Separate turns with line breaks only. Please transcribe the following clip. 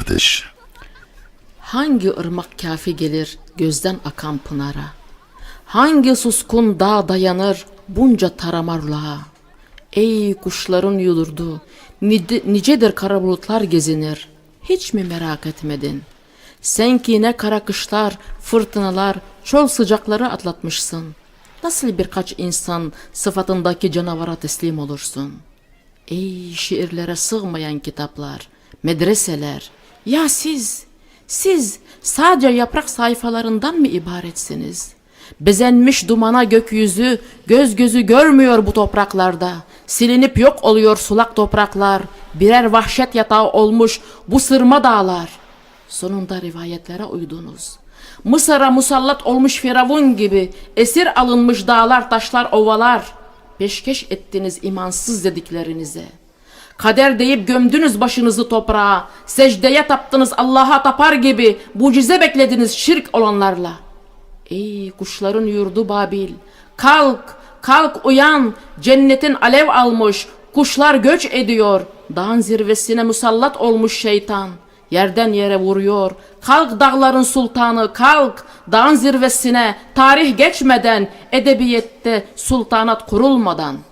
kardeş.
Hangi ırmak kafi gelir gözden akan pınara? Hangi suskun dağ dayanır bunca taramarlığa? Ey kuşların yulurdu, nicedir kara bulutlar gezinir. Hiç mi merak etmedin? Sen ki ne kara kışlar, fırtınalar, çöl sıcakları atlatmışsın. Nasıl birkaç insan sıfatındaki canavara teslim olursun? Ey şiirlere sığmayan kitaplar, medreseler. Ya siz, siz sadece yaprak sayfalarından mı ibaretsiniz? Bezenmiş dumana gökyüzü, göz gözü görmüyor bu topraklarda. Silinip yok oluyor sulak topraklar. Birer vahşet yatağı olmuş bu sırma dağlar. Sonunda rivayetlere uydunuz. Mısır'a musallat olmuş Firavun gibi esir alınmış dağlar, taşlar, ovalar. Peşkeş ettiniz imansız dediklerinize. Kader deyip gömdünüz başınızı toprağa. Secdeye taptınız Allah'a tapar gibi. Mucize beklediniz şirk olanlarla. Ey kuşların yurdu Babil. Kalk, kalk uyan. Cennetin alev almış. Kuşlar göç ediyor. Dağın zirvesine musallat olmuş şeytan. Yerden yere vuruyor. Kalk dağların sultanı kalk. Dağın zirvesine tarih geçmeden edebiyette sultanat kurulmadan.''